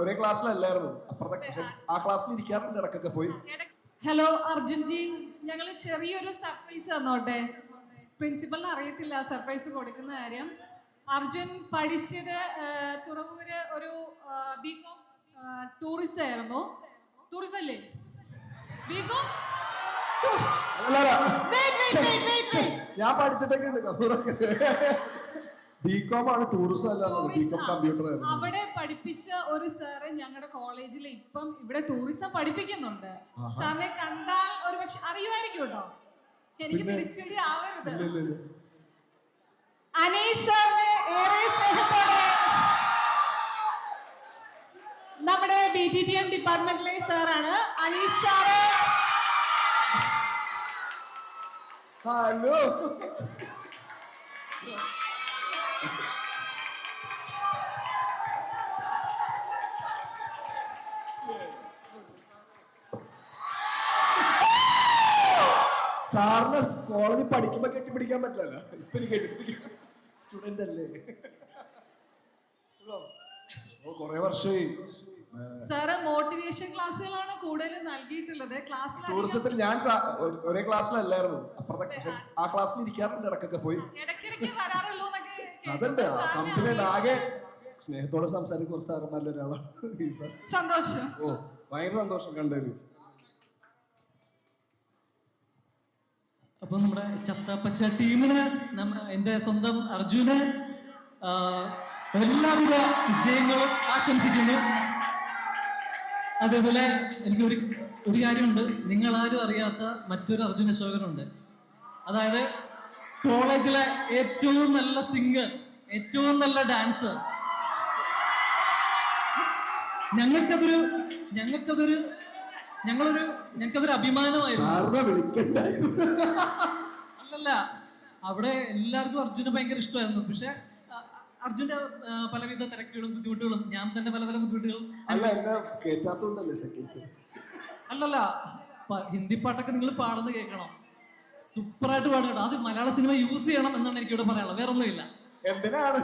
ഒരേ ക്ലാസ്സിലല്ലായിരുന്നു. അപ്പുറത്തെ ആ ക്ലാസ്സിൽ ഇരിക്കാറുണ്ട് ഇടക്കൊക്കെ പോയി. ഹലോ അർജുൻ ജി ഞങ്ങൾ ചെറിയൊരു സർപ്രൈസ് തന്നോട്ടെ? പ്രിൻസിപ്പലിന് അറിയത്തില്ല സർപ്രൈസ് കൊടുക്കുന്ന കാര്യം. അർജുൻ പഠിച്ചത് തുറവൂര് ഒരു ബികോം ടൂറിസ്റ്റ് ആയിരുന്നു. ടൂറിസ്റ്റ് അല്ലേ? ബികോം ഞാൻ പഠിച്ചിട്ടൊക്കെ ഉണ്ട് ബികോം ആണ് ടൂറിസം അല്ല ബികോം കമ്പ്യൂട്ടർ ആയിരുന്നു. അവിടെ പഠിപ്പിച്ച ഒരു സാറ് ഞങ്ങളുടെ കോളേജിൽ ഇപ്പം ഇവിടെ ടൂറിസം പഠിപ്പിക്കുന്നുണ്ട്. സാറിനെ കണ്ടാൽ ഒരു പക്ഷെ അറിയുമായിരിക്കും കേട്ടോ. എനിക്ക് തിരിച്ചടി ആവരുത്. അനീഷ് സാറിനെ ഏറെ സ്നേഹത്തോടെ നമ്മുടെ ബി ടി ടി എം ഡിപ്പാർട്ട്മെന്റിലെ സാറാണ് അനീഷ് സാറ് ഹലോ സാറിന് കോളേജിൽ പഠിക്കുമ്പോ കെട്ടിപ്പിടിക്കാൻ പറ്റില്ലല്ലോ. ഇപ്പൊ എനിക്ക് കെട്ടിപ്പിടിക്കാം സ്റ്റുഡന്റ് അല്ലേ? കൊറേ വർഷമായി. സാറ് മോട്ടിവേഷൻ ക്ലാസ്സുകളാണ് കൂടുതൽ നൽകിയിട്ടുള്ളത്. ക്ലാസ്സിൽ ടൂറിസത്തിൽ ഞാൻ ഒരേ ക്ലാസ്സിലല്ലായിരുന്നു. അപ്പുറത്തെ ആ ക്ലാസ്സിൽ ഇരിക്കാറുണ്ട് ഇടക്കൊക്കെ പോയി. ഇടയ്ക്കിടയ്ക്ക് വരാറുള്ളൂ എന്നൊക്കെ സാറിനെ കമ്പനിയുടെ ആകെ സ്നേഹത്തോടെ സംസാരിക്കുന്ന കുറച്ച് സാറ് ഒരാളാണ് സന്തോഷം. ഓ ഭയങ്കര സന്തോഷം കണ്ടതിൽ അപ്പൊ നമ്മുടെ ചത്തപ്പച്ച ടീമിന് നമ്മുടെ എന്റെ സ്വന്തം അർജുന് എല്ലാവിധ വിജയങ്ങളും ആശംസിക്കുന്നു. അതേപോലെ എനിക്ക് ഒരു ഒരു കാര്യമുണ്ട്. നിങ്ങൾ ആരും അറിയാത്ത മറ്റൊരു അർജുന ശോകനുണ്ട്. അതായത് കോളേജിലെ ഏറ്റവും നല്ല സിംഗർ ഏറ്റവും നല്ല ഡാൻസർ ഞങ്ങൾക്കതൊരു ഞങ്ങൾക്കതൊരു ഞങ്ങളൊരു ഞങ്ങൾക്കതൊരു അഭിമാനമായിരുന്നു. അല്ലല്ല അവിടെ എല്ലാവർക്കും അർജുനെ ഭയങ്കര ഇഷ്ടമായിരുന്നു. പക്ഷെ അർജുന്റെ പലവിധ തിരക്കുകളും ബുദ്ധിമുട്ടുകളും ഞാൻ തന്നെ പല പല ബുദ്ധിമുട്ടുകളും. അല്ല എന്നെ സെക്കൻഡ് അല്ലല്ല ഹിന്ദി പാട്ടൊക്കെ നിങ്ങൾ പാടുന്ന കേൾക്കണം. സൂപ്പറായിട്ട് പാടുക അത് മലയാള സിനിമ യൂസ് ചെയ്യണം എന്നാണ് എനിക്ക് ഇവിടെ പറയാനുള്ളത്. വേറെ ഒന്നുമില്ല എന്തിനാണ്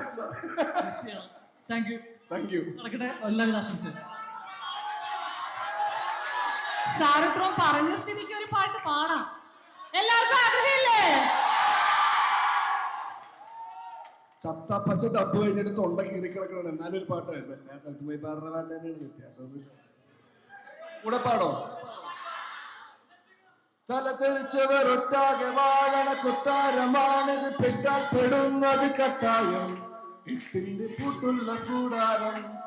താങ്ക് യു താങ്ക് യു നടക്കട്ടെ. എല്ലാവിധ ആശംസയും. സാറിത്രം പറഞ്ഞ സ്ഥിതിക്ക് ഒരു പാട്ട് പാടാം. എല്ലാവർക്കും ആഗ്രഹമില്ലേ? ചത്തപ്പച്ച ഡബ് കഴിഞ്ഞിട്ട് തൊണ്ട കീറി കിടക്കണം എന്നാലും ഒരു പാട്ടായിരുന്നു ഞാൻ സ്ഥലത്ത് പോയി പാടുന്ന പാട്ട് തന്നെയാണ്. വ്യത്യാസമൊന്നുമില്ല. കൂടെ പാടോ? തല തെറിച്ചവർ ഒട്ടാകെ വാഴണ കൊട്ടാരമാണിത് പെട്ടാൽ പെടുന്നത് കട്ടായം. ഇട്ടിന്റെ പൂട്ടുള്ള കൂടാരം.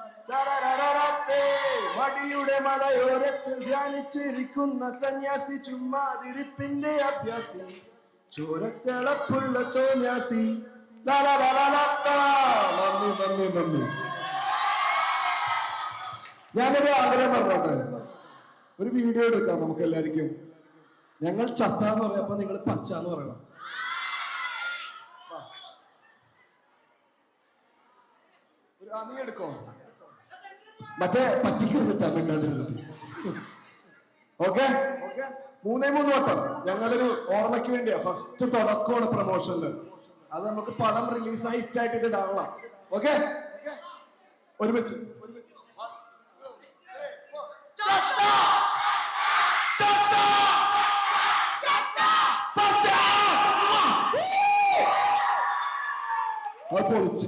മടിയുടെ മലയോരത്തിൽ ധ്യാനിച്ചിരിക്കുന്ന സന്യാസി ചുമ്മാതിരിപ്പിന്റെ അഭ്യാസി. ചോരത്തിളപ്പുള്ള തോന്യാസി. നന്ദി നന്ദി നന്ദി. ഞാനൊരു ആഗ്രഹം പറഞ്ഞോട്ടെ. ഒരു വീഡിയോ എടുക്കാം നമുക്ക് എല്ലാവർക്കും ഞങ്ങൾ ചത്ത എന്ന് പറയുമ്പോൾ നിങ്ങൾ പച്ച എന്ന് പറയണം നീ എടുക്കോ? മറ്റേ പറ്റിക്കിരുന്നിട്ടാ മിണ്ടാതിരുന്നിട്ട്. ഓക്കെ? മൂന്നേ മൂന്ന് വട്ടം. ഞങ്ങളൊരു ഓർമ്മയ്ക്ക് വേണ്ടിയാ. ഫസ്റ്റ് തുടക്കമാണ് പ്രൊമോഷനിൽ അത് നമുക്ക് പടം റിലീസ് ഹിറ്റായിട്ട് ഇത് ഇടാനുള്ള. ഓക്കെ. ഒരുമിച്ച്. പച്ച! അത് പൊളിച്ച്